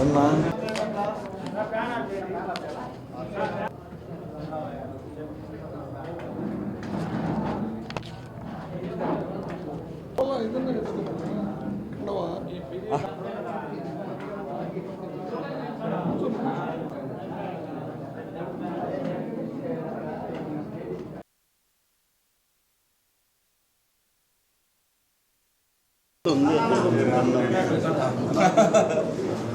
ఏమ్మా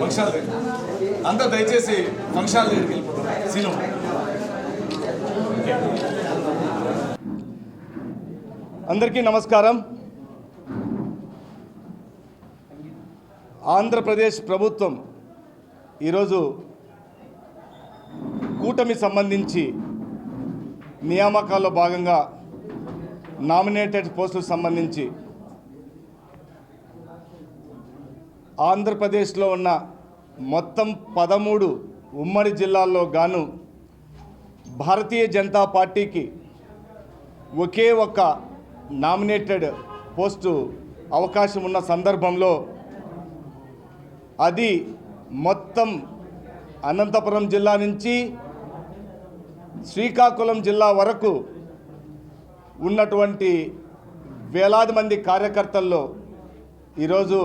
ఫంక్షన్ అంతా దయచేసి ఫంక్షన్ దగ్గరికి వెళ్ళిపోతాం సీను అందరికీ నమస్కారం. ఆంధ్రప్రదేశ్ ప్రభుత్వం ఈరోజు కూటమి సంబంధించి నియామకాల్లో భాగంగా నామినేటెడ్ పోస్టులకు సంబంధించి ఆంధ్రప్రదేశ్లో ఉన్న మొత్తం పదమూడు ఉమ్మడి జిల్లాల్లో గాను భారతీయ జనతా పార్టీకి ఒకే ఒక్క నామినేటెడ్ పోస్టు అవకాశం ఉన్న సందర్భంలో అది మొత్తం అనంతపురం జిల్లా నుంచి శ్రీకాకుళం జిల్లా వరకు ఉన్నటువంటి వేలాది మంది కార్యకర్తల్లో ఈరోజు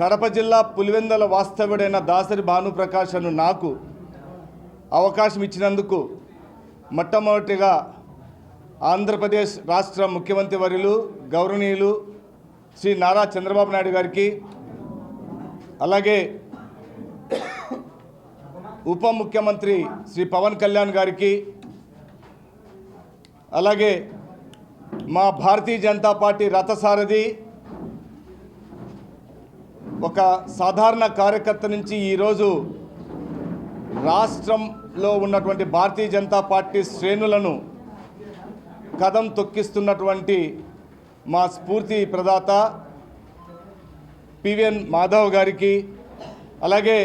కడప జిల్లా పులివెందల వాస్తవుడైన దాసరి భానుప్రకాష్ అను నాకు అవకాశం ఇచ్చినందుకు మొట్టమొదటిగా ఆంధ్రప్రదేశ్ రాష్ట్ర ముఖ్యమంత్రి వర్యులు గౌరవనీయులు శ్రీ నారా చంద్రబాబు నాయుడు గారికి అలాగే ఉప ముఖ్యమంత్రి శ్రీ పవన్ కళ్యాణ్ గారికి అలాగే మా భారతీయ జనతా పార్టీ రథసారథి ఒక సాధారణ కార్యకర్త నుంచి ఈరోజు రాష్ట్రంలో ఉన్నటువంటి భారతీయ జనతా పార్టీ శ్రేణులను కదం తొక్కిస్తున్నటువంటి మా స్ఫూర్తి ప్రదాత పివిఎన్ మాధవ్ గారికి అలాగే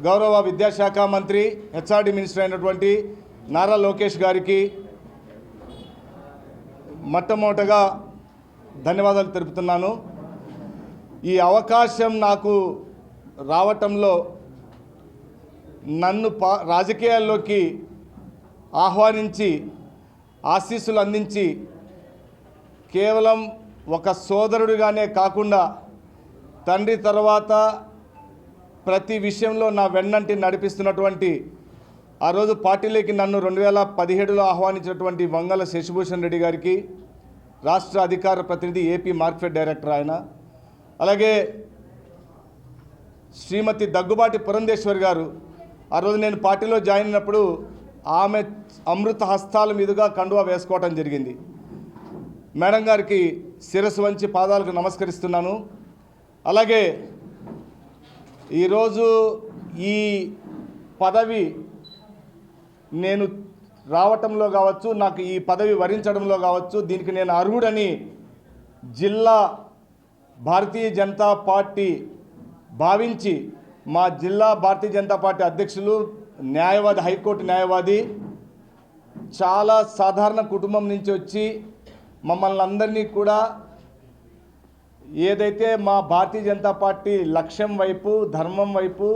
గౌరవ విద్యాశాఖ మంత్రి హెచ్ఆర్డి మినిస్టర్ అయినటువంటి నారా లోకేష్ గారికి మొట్టమొదటగా ధన్యవాదాలు తెలుపుతున్నాను. ఈ అవకాశం నాకు రావటంలో నన్ను పా రాజకీయాల్లోకి ఆహ్వానించి ఆశీస్సులు అందించి కేవలం ఒక సోదరుడిగానే కాకుండా తండ్రి తర్వాత ప్రతి విషయంలో నా వెన్నంటి నడిపిస్తున్నటువంటి ఆ రోజు పార్టీలోకి నన్ను రెండు వేల పదిహేడులో ఆహ్వానించినటువంటి వంగల శశిభూషణ్ రెడ్డి గారికి రాష్ట్ర అధికార ప్రతినిధి ఏపీ మార్కెట్ డైరెక్టర్ ఆయన అలాగే శ్రీమతి దగ్గుబాటి పురంధేశ్వరి గారు. ఆ రోజు నేను పార్టీలో జాయిన్ అయినప్పుడు ఆమె అమృత హస్తాల మీదుగా కండువా వేసుకోవటం జరిగింది. మేడం గారికి శిరస్సు వంచి పాదాలకు నమస్కరిస్తున్నాను. అలాగే ఈరోజు ఈ పదవి నేను రావటంలో కావచ్చు నాకు ఈ పదవి వరించడంలో కావచ్చు దీనికి నేను అర్హుడని జిల్లా భారతీయ జనతా పార్టీ భావించి మా జిల్లా భారతీయ జనతా పార్టీ అధ్యక్షులు న్యాయవాది హైకోర్టు న్యాయవాది చాలా సాధారణ కుటుంబం నుంచి వచ్చి మమ్మల్ని అందరినీ కూడా ఏదైతే మా భారతీయ జనతా పార్టీ లక్ష్యం వైపు ధర్మం వైపు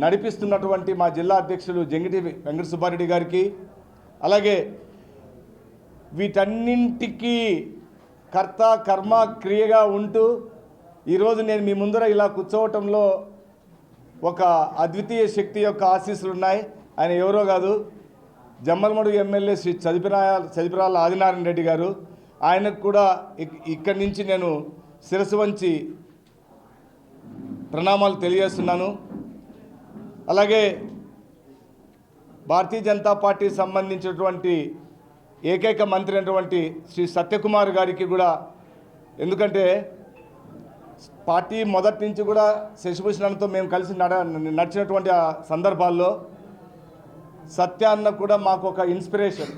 నడిపిస్తున్నటువంటి మా జిల్లా అధ్యక్షులు జంగిటి వెంకట సుబ్బారెడ్డి గారికి అలాగే వీటన్నింటికీ కర్త కర్మ క్రియగా ఉంటూ ఈరోజు నేను మీ ముందర ఇలా కూర్చోవటంలో ఒక అద్వితీయ శక్తి యొక్క ఆశీస్సులు ఉన్నాయి. ఆయన ఎవరో కాదు జమ్మలమడుగు ఎమ్మెల్యే శ్రీ చదివినాయ చదిపిరాల ఆదినారాయణ రెడ్డి గారు. ఆయనకు కూడా ఇక్కడి నుంచి నేను శిరసు వంచి ప్రణామాలు తెలియజేస్తున్నాను. అలాగే భారతీయ జనతా పార్టీ సంబంధించినటువంటి ఏకైక మంత్రి అయినటువంటి శ్రీ సత్యకుమార్ గారికి కూడా ఎందుకంటే పార్టీ మొదటి నుంచి కూడా శశిభూషణ్తో మేము కలిసి నడ నడిచినటువంటి ఆ సందర్భాల్లో సత్య అన్న కూడా మాకు ఒక ఇన్స్పిరేషన్.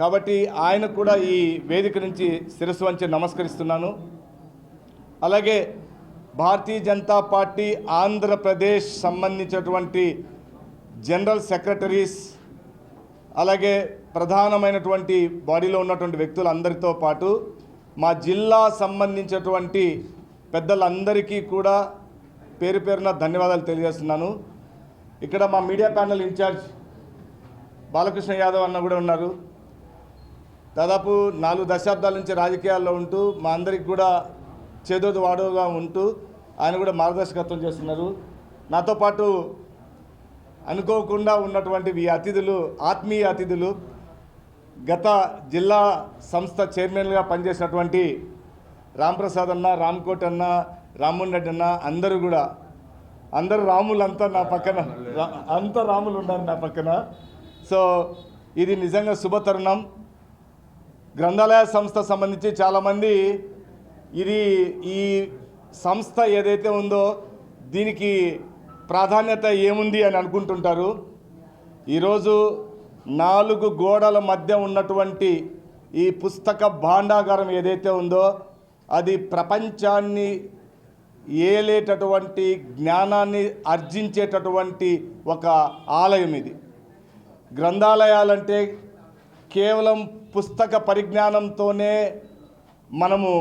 కాబట్టి ఆయన కూడా ఈ వేదిక నుంచి శిరస్సు వంచి నమస్కరిస్తున్నాను. అలాగే భారతీయ జనతా పార్టీ ఆంధ్రప్రదేశ్ సంబంధించినటువంటి జనరల్ సెక్రటరీస్ అలాగే ప్రధానమైనటువంటి బాడీలో ఉన్నటువంటి వ్యక్తులందరితో పాటు మా జిల్లా సంబంధించినటువంటి పెద్దలందరికీ కూడా పేరు పేరున ధన్యవాదాలు తెలియజేస్తున్నాను. ఇక్కడ మా media panel in charge Balakrishna Yadav అన్న కూడా ఉన్నారు. దాదాపు నాలుగు దశాబ్దాల నుంచి రాజకీయాల్లో ఉంటూ మా అందరికి కూడా చేదోడు వాడోగా ఉంటూ ఆయన కూడా మార్గదర్శకత్వం చేస్తున్నారు. నాతో పాటు అనుకోకుండా ఉన్నటువంటి ఈ అతిథులు ఆత్మీయ అతిథులు గత జిల్లా సంస్థ చైర్మన్గా పనిచేసినటువంటి రాంప్రసాద్ అన్న రామ్కోట్ అన్న రామ్మోహన్ రెడ్డి అన్న అందరూ కూడా అందరు రాములంతా నా పక్కన అంత రాములు ఉన్నారు నా పక్కన. సో ఇది నిజంగా శుభతరుణం. గ్రంథాలయ సంస్థ సంబంధించి చాలామంది ఇది ఈ సంస్థ ఏదైతే ఉందో దీనికి ప్రాధాన్యత ఏముంది అని అనుకుంటుంటారు. ఈరోజు నాలుగు గోడల మధ్య ఉన్నటువంటి ఈ పుస్తక భాండాగారం ఏదైతే ఉందో అది ప్రపంచాన్ని ఏలేటటువంటి జ్ఞానాన్ని ఆర్జించేటటువంటి ఒక ఆలయం ఇది. గ్రంథాలయాలంటే కేవలం పుస్తక పరిజ్ఞానంతోనే మనము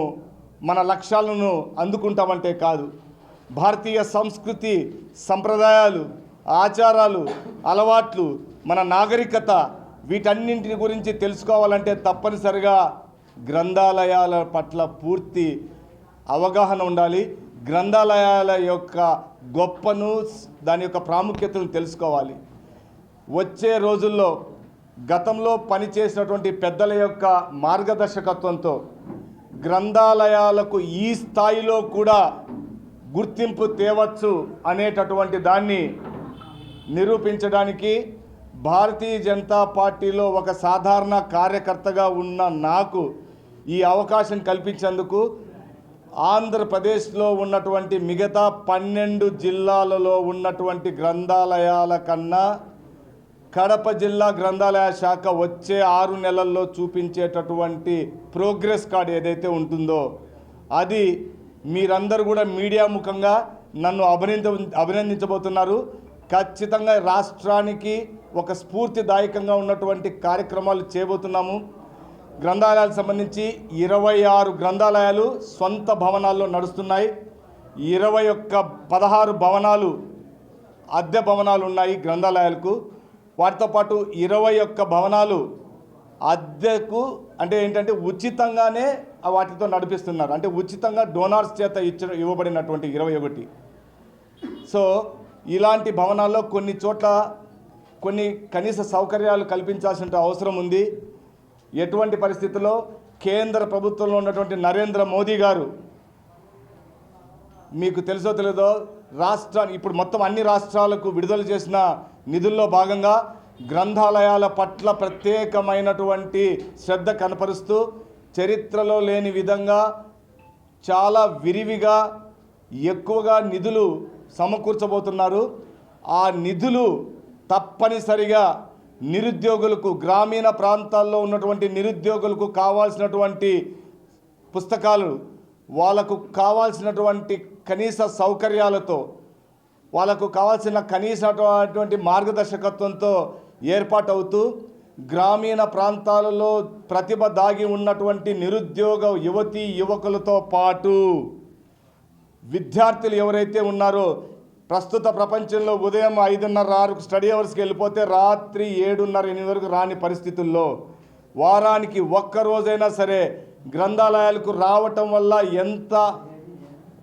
మన లక్ష్యాలను అందుకుంటామంటే కాదు. భారతీయ సంస్కృతి సంప్రదాయాలు ఆచారాలు అలవాట్లు మన నాగరికత వీటన్నింటి గురించి తెలుసుకోవాలంటే తప్పనిసరిగా గ్రంథాలయాల పట్ల పూర్తి అవగాహన ఉండాలి. గ్రంథాలయాల యొక్క గొప్పను దాని యొక్క ప్రాముఖ్యతను తెలుసుకోవాలి. వచ్చే రోజుల్లో గతంలో పనిచేసినటువంటి పెద్దల యొక్క మార్గదర్శకత్వంతో గ్రంథాలయాలకు ఈ స్థాయిలో కూడా గుర్తింపు తేవచ్చు అనేటటువంటి దాన్ని నిరూపించడానికి భారతీయ జనతా పార్టీలో ఒక సాధారణ కార్యకర్తగా ఉన్న నాకు ఈ అవకాశం కల్పించేందుకు ఆంధ్రప్రదేశ్లో ఉన్నటువంటి మిగతా పన్నెండు జిల్లాలలో ఉన్నటువంటి గ్రంథాలయాల కన్నా కడప జిల్లా గ్రంథాలయ శాఖ వచ్చే ఆరు నెలల్లో చూపించేటటువంటి ప్రోగ్రెస్ కార్డ్ ఏదైతే ఉంటుందో అది మీరందరూ కూడా మీడియా ముఖంగా నన్ను అభినంద అభినందించబోతున్నారు. ఖచ్చితంగా రాష్ట్రానికి ఒక స్ఫూర్తిదాయకంగా ఉన్నటువంటి కార్యక్రమాలు చేయబోతున్నాము. గ్రంథాలయాలకు సంబంధించి ఇరవై ఆరు గ్రంథాలయాలు సొంత భవనాల్లో నడుస్తున్నాయి. ఇరవై ఒక్క పదహారు భవనాలు అద్దె భవనాలు ఉన్నాయి గ్రంథాలయాలకు. వాటితో పాటు ఇరవై ఒక్క భవనాలు అద్దెకు అంటే ఏంటంటే ఉచితంగానే వాటితో నడిపిస్తున్నారు. అంటే ఉచితంగా డోనార్స్ చేత ఇచ్చిన ఇవ్వబడినటువంటి ఇరవై ఒకటి. సో ఇలాంటి భవనాల్లో కొన్ని చోట్ల కొన్ని కనీస సౌకర్యాలు కల్పించాల్సిన అవసరం ఉంది. ఎటువంటి పరిస్థితుల్లో కేంద్ర ప్రభుత్వంలో ఉన్నటువంటి నరేంద్ర మోదీ గారు మీకు తెలుసో తెలియదో రాష్ట్రాన్ని ఇప్పుడు మొత్తం అన్ని రాష్ట్రాలకు విడుదల చేసిన నిధుల్లో భాగంగా గ్రంథాలయాల పట్ల ప్రత్యేకమైనటువంటి శ్రద్ధ కనపరుస్తూ చరిత్రలో లేని విధంగా చాలా విరివిగా ఎక్కువగా నిధులు సమకూర్చబోతున్నారు. ఆ నిధులు తప్పనిసరిగా నిరుద్యోగులకు గ్రామీణ ప్రాంతాల్లో ఉన్నటువంటి నిరుద్యోగులకు కావాల్సినటువంటి పుస్తకాలు వాళ్ళకు కావాల్సినటువంటి కనీస సౌకర్యాలతో వాళ్ళకు కావాల్సిన కనీసటువంటి మార్గదర్శకత్వంతో ఏర్పాటవుతూ గ్రామీణ ప్రాంతాలలో ప్రతిభ దాగి ఉన్నటువంటి నిరుద్యోగ యువతి యువకులతో పాటు విద్యార్థులు ఎవరైతే ఉన్నారో ప్రస్తుత ప్రపంచంలో ఉదయం ఐదున్నర ఆరుకు స్టడీ అవర్స్కి వెళ్ళిపోతే రాత్రి ఏడున్నర ఎనిమిది వరకు రాని పరిస్థితుల్లో వారానికి ఒక్క రోజైనా సరే గ్రంథాలయాలకు రావటం వల్ల ఎంత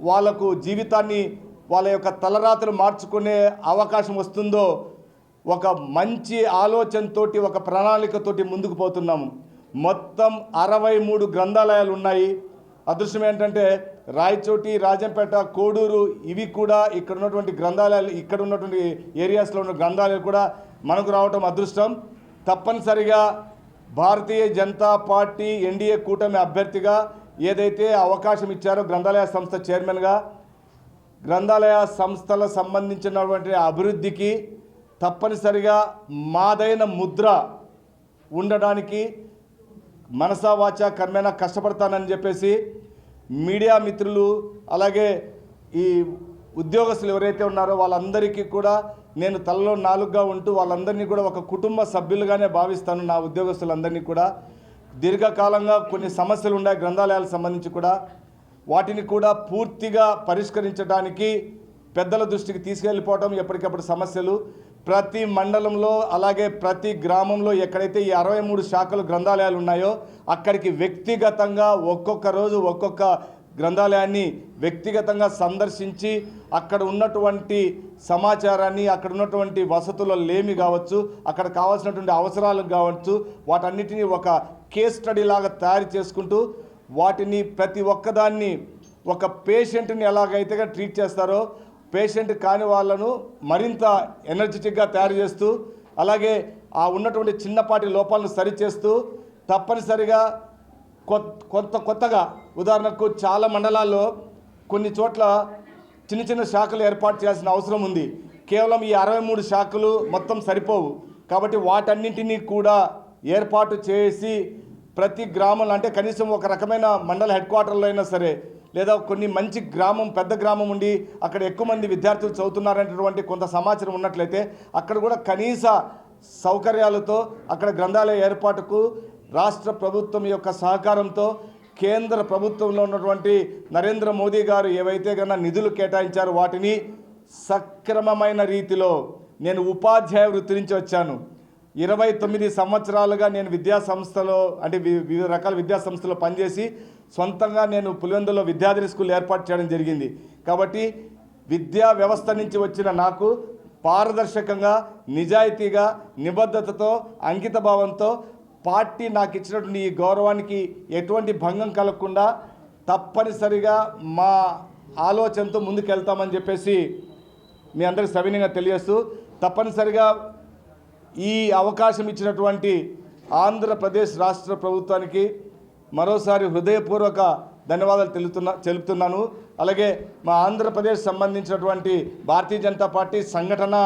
వాళ్ళకు జీవితాన్ని వాళ్ళ యొక్క తలరాత్రులు మార్చుకునే అవకాశం వస్తుందో ఒక మంచి ఆలోచనతోటి ఒక ప్రణాళికతోటి ముందుకు పోతున్నాము. మొత్తం అరవై మూడు గ్రంథాలయాలు ఉన్నాయి. అదృష్టం ఏంటంటే రాయచోటి రాజంపేట కోడూరు ఇవి కూడా ఇక్కడ ఉన్నటువంటి గ్రంథాలయాలు ఇక్కడ ఉన్నటువంటి ఏరియాస్లో ఉన్న గ్రంథాలయాలు కూడా మనకు రావటం అదృష్టం. తప్పనిసరిగా భారతీయ జనతా పార్టీ ఎన్డీఏ కూటమి అభ్యర్థిగా ఏదైతే అవకాశం ఇచ్చారో గ్రంథాలయ సంస్థ చైర్మన్గా గ్రంథాలయ సంస్థల సంబంధించినటువంటి అభివృద్ధికి తప్పనిసరిగా మాదైన ముద్ర ఉండడానికి మనసా వాచ కర్మేణ కష్టపడతానని చెప్పేసి మీడియా మిత్రులు అలాగే ఈ ఉద్యోగస్తులు ఎవరైతే ఉన్నారో వాళ్ళందరికీ కూడా నేను తలలో నాలుగుగా ఉంటూ వాళ్ళందరినీ కూడా ఒక కుటుంబ సభ్యులుగానే భావిస్తాను నా ఉద్యోగస్తులందరినీ కూడా. దీర్ఘకాలంగా కొన్ని సమస్యలు ఉన్నాయి గ్రంథాలయాలకు సంబంధించి కూడా. వాటిని కూడా పూర్తిగా పరిష్కరించడానికి పెద్దల దృష్టికి తీసుకెళ్ళిపోవటం ఎప్పటికప్పుడు సమస్యలు. ప్రతి మండలంలో అలాగే ప్రతి గ్రామంలో ఎక్కడైతే ఈ అరవై మూడు శాఖలు గ్రంథాలయాలు ఉన్నాయో అక్కడికి వ్యక్తిగతంగా ఒక్కొక్క రోజు ఒక్కొక్క గ్రంథాలయాన్ని వ్యక్తిగతంగా సందర్శించి అక్కడ ఉన్నటువంటి సమాచారాన్ని అక్కడ ఉన్నటువంటి వసతుల లేమి కావచ్చు అక్కడ కావాల్సినటువంటి అవసరాలు కావచ్చు వాటన్నిటిని ఒక కేస్ స్టడీ లాగా తయారు చేసుకుంటూ వాటిని ప్రతి ఒక్కదాన్ని ఒక పేషెంట్ని ఎలాగైతే ట్రీట్ చేస్తారో పేషెంట్ కాని వాళ్ళను మరింత ఎనర్జెటిక్గా తయారు చేస్తూ అలాగే ఆ ఉన్నటువంటి చిన్నపాటి లోపాలను సరిచేస్తూ తప్పనిసరిగా కొత్త కొంత కొత్తగా ఉదాహరణకు చాలా మండలాల్లో కొన్ని చోట్ల చిన్న చిన్న శాఖలు ఏర్పాటు చేయాల్సిన అవసరం ఉంది. కేవలం ఈ అరవై మూడు శాఖలు మొత్తం సరిపోవు. కాబట్టి వాటన్నింటినీ కూడా ఏర్పాటు చేసి ప్రతి గ్రామంలో అంటే కనీసం ఒక రకమైన మండల హెడ్ క్వార్టర్లో అయినా సరే లేదా కొన్ని మంచి గ్రామం పెద్ద గ్రామం ఉండి అక్కడ ఎక్కువ మంది విద్యార్థులు చదువుతున్నారనేటువంటి కొంత సమాచారం ఉన్నట్లయితే అక్కడ కూడా కనీస సౌకర్యాలతో అక్కడ గ్రంథాలయ ఏర్పాటుకు రాష్ట్ర ప్రభుత్వం యొక్క సహకారంతో కేంద్ర ప్రభుత్వంలో ఉన్నటువంటి నరేంద్ర మోదీ గారు ఏవైతే కన్నా నిధులు కేటాయించారో వాటిని సక్రమమైన రీతిలో నేను ఉపాధ్యాయ వృత్తి నుంచి వచ్చాను. ఇరవై తొమ్మిది సంవత్సరాలుగా నేను విద్యా సంస్థలో అంటే వి- వివిధ రకాల విద్యా సంస్థలో పనిచేసి సొంతంగా నేను పులివెందులో విద్యార్థి స్కూల్ ఏర్పాటు చేయడం జరిగింది. కాబట్టి విద్యా వ్యవస్థ నుంచి వచ్చిన నాకు పారదర్శకంగా నిజాయితీగా నిబద్ధతతో అంకితభావంతో పార్టీ నాకు ఇచ్చినటువంటి ఈ గౌరవానికి ఎటువంటి భంగం కలగకుండా తప్పనిసరిగా మా ఆలోచనతో ముందుకెళ్తామని చెప్పేసి మీ అందరికి సవినీయంగా తెలియస్తూ తప్పనిసరిగా ఈ అవకాశం ఇచ్చినటువంటి ఆంధ్రప్రదేశ్ రాష్ట్ర ప్రభుత్వానికి మరోసారి హృదయపూర్వక ధన్యవాదాలు తెలుపుతున్నా తెలుపుతున్నాను. అలాగే మా ఆంధ్రప్రదేశ్ సంబంధించినటువంటి భారతీయ జనతా పార్టీ సంఘటన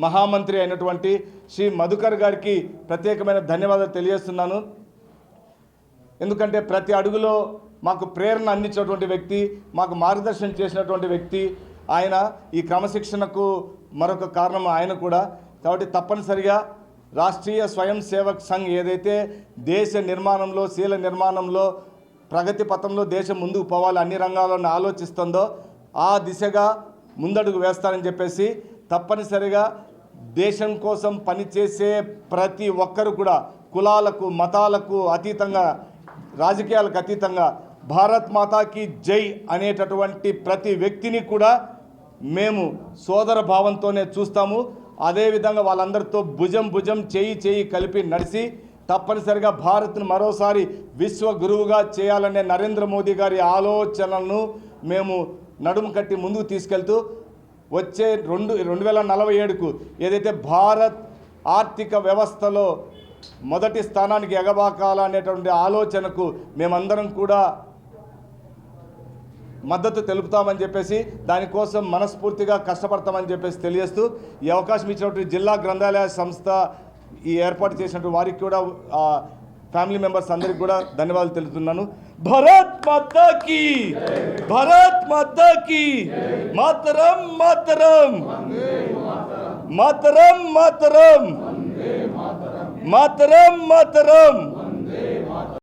మహామంత్రి అయినటువంటి శ్రీ మధుకర్ గారికి ప్రత్యేకమైన ధన్యవాదాలు తెలియజేస్తున్నాను. ఎందుకంటే ప్రతి అడుగులో మాకు ప్రేరణ అందించినటువంటి వ్యక్తి మాకు మార్గదర్శనం చేసినటువంటి వ్యక్తి. ఆయన ఈ క్రమశిక్షణకు మరొక కారణం ఆయన కూడా. కాబట్టి తప్పనిసరిగా రాష్ట్రీయ స్వయం సేవక్ సంఘ్ ఏదైతే దేశ నిర్మాణంలో శీల నిర్మాణంలో ప్రగతి పథంలో దేశం ముందుకు పోవాలి అన్ని రంగాలను ఆలోచిస్తుందో ఆ దిశగా ముందడుగు వేస్తారని చెప్పేసి తప్పనిసరిగా దేశం కోసం పనిచేసే ప్రతి ఒక్కరు కూడా కులాలకు మతాలకు అతీతంగా రాజకీయాలకు అతీతంగా భారత్ మాతాకి జై అనేటటువంటి ప్రతి వ్యక్తిని కూడా మేము సోదర భావంతోనే చూస్తాము. అదేవిధంగా వాళ్ళందరితో భుజం భుజం చేయి చేయి కలిపి నడిచి తప్పనిసరిగా భారత్ను మరోసారి విశ్వ గురువుగా చేయాలనే నరేంద్ర మోదీ గారి ఆలోచనలను మేము నడుము కట్టి ముందుకు తీసుకెళ్తూ వచ్చే రెండు రెండు వేల నలభై ఏడుకు ఏదైతే భారత్ ఆర్థిక వ్యవస్థలో మొదటి స్థానానికి ఎగబాకాలనేటువంటి ఆలోచనకు మేమందరం కూడా మద్దతు తెలుపుతామని చెప్పేసి దానికోసం మనస్ఫూర్తిగా కష్టపడతామని చెప్పేసి తెలియజేస్తూ ఈ అవకాశం ఇచ్చినటువంటి జిల్లా గ్రంథాలయ సంస్థ ఈ ఏర్పాటు చేసినటువంటి వారికి కూడా ఫ్యామిలీ మెంబర్స్ అందరికి కూడా ధన్యవాదాలు తెలుపుతున్నాను. భరత్ మాతాకి! భరత్ మాతాకి! మాతరం మాతరం! మాతరం మాతరం! మాతరం మాతరం!